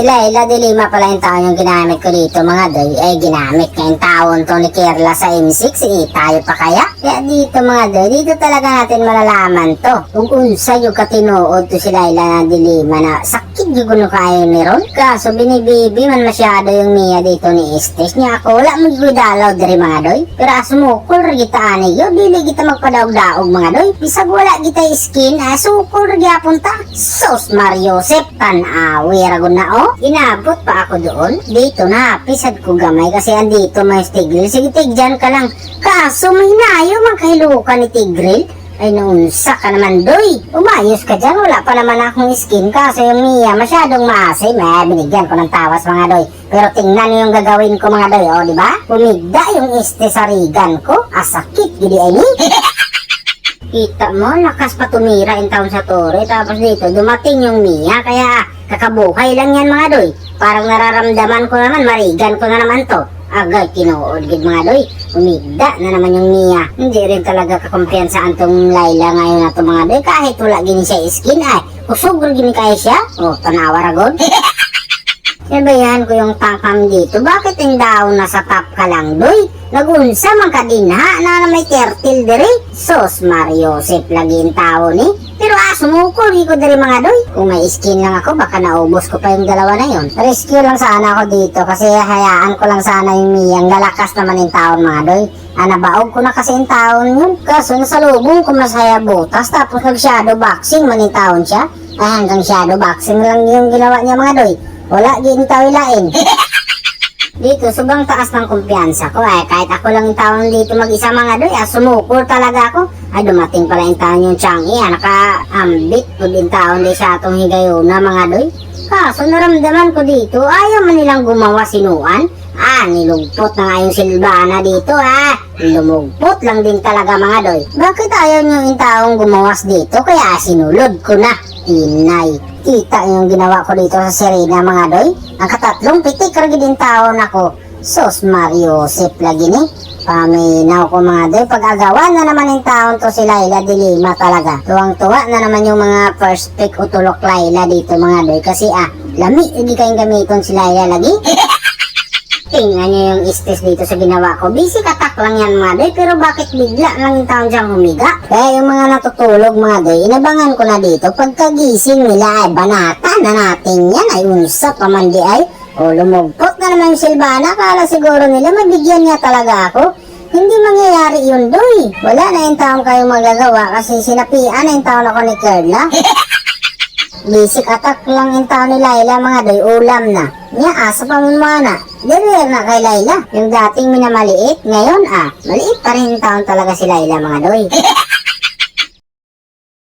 Laila de Lima pala yung taon yung ginamit ko dito mga doy. Eh, ginamit ka yung taon to ni Kerla sa M6. Eh, tayo pa kaya? Kaya dito mga doy, dito talaga natin malalaman to. Kung unsa yung katinuod to si Laila na de Lima na sakit yung kuno kaya ni Ron. Kaso binibibi man masyado yung Mia dito ni Estes niya ako. Wala mo yung dalaw diri mga doy. Pero asumukol kita ani yo. Dili kita magpadaog-daog mga doy. Bisag wala kita skin, asukol gyapon ta. Sos Mario Sep tanawi ragon na oh. Inabot pa ako doon. Dito na, pisad ko gamay kasi andito may tigril. Sige, tigyan ka lang. Kaso may nayo man kahilukan ni tigril. Ay, naunsa ka naman, doy. Umayos ka dyan. Wala pa naman akong skin. Kaso yung Mia, masyadong maasim. Eh, binigyan ko ng tawas, mga doy. Pero tingnan niyo yung gagawin ko, mga doy. O, di ba? Pumigda yung este sa rigan ko. Asakit, gidi ay ni. Kita mo, lakas pa tumira yung taon sa tore. Tapos dito, dumating yung Mia. Kaya kakabuhay lang yan mga doy. Parang nararamdaman ko naman, marigan ko na naman to. Agad kinuod gid mga doy. Umigda na naman yung Mia. Hindi rin talaga kakumpiyansaan tong Laila ngayon na to mga doy. Kahit wala gini siya skin ay. Kusog rin gini kaya siya. O, tanawa ragon. Sabayan ko yung pangpam dito. Bakit yung daw nasa top ka lang, doy? Nagunsa man ka din ha, na may turtle diri. Sos Mario Sep lagi yung tao ni. Mo ko, di ko diri mga doy. Kung may skin lang ako, baka naubos ko pa yung dalawa na yon. Rescue lang sana ako dito kasi hayaan ko lang sana yung Miyang lalakas naman yung taon mga doy. Ah, nabaog ko na kasi yung taon yun. Kaso nasalubong ko masaya butas tapos nag-shadow boxing man yung taon siya. Ay hanggang shadow boxing lang yung ginawa niya mga doy. Wala, gini tawilain. dito, sobrang taas ng kumpiyansa ko. Ay, kahit ako lang yung taon dito mag-isa mga doy, ah, sumukul talaga ako. Ay, dumating pala yung taon yung Changi, ah, naka-ambit ko din taon di sa atong higayuna mga doy. Kaso naramdaman ko dito, ayaw man nilang gumawa sinuan. Ah, nilugpot na nga yung Silvana dito ah. Lumugpot lang din talaga mga doy. Bakit ayaw nyo yung taong gumawas dito? Kaya sinulod ko na. Inay. Kita yung ginawa ko dito sa Serena mga doy. Ang katatlong pitik ragi din taon ako. Sos Mario Sip lagi ni. Paminaw ko mga doy. Pag-agawan na naman yung taon to si Laila de Lima talaga. Tuwang-tuwa na naman yung mga first pick utulok Laila dito mga doy. Kasi ah, lami hindi kayong gamiton si Laila lagi. Tingnan niyo yung istis dito sa ginawa ko. Busy katak lang yan mga day, pero bakit bigla lang yung taon diyang humiga? Kaya yung mga natutulog mga day, inabangan ko na dito. Pagkagising nila ay banata na natin yan ay unsa pa man di ay. O lumugpot naman yung Silvana, kala siguro nila mabigyan niya talaga ako. Hindi mangyayari yun, doy. Wala na yung taong kayo magagawa kasi sinapian na yung taon ako ni Carla. Basic attack lang yung tao ni Laila mga doy, ulam na. Niya asa pa mo na. Deliver na kay Laila. Yung dating minamaliit, ngayon ah, maliit pa rin yung taon talaga si Laila mga doy.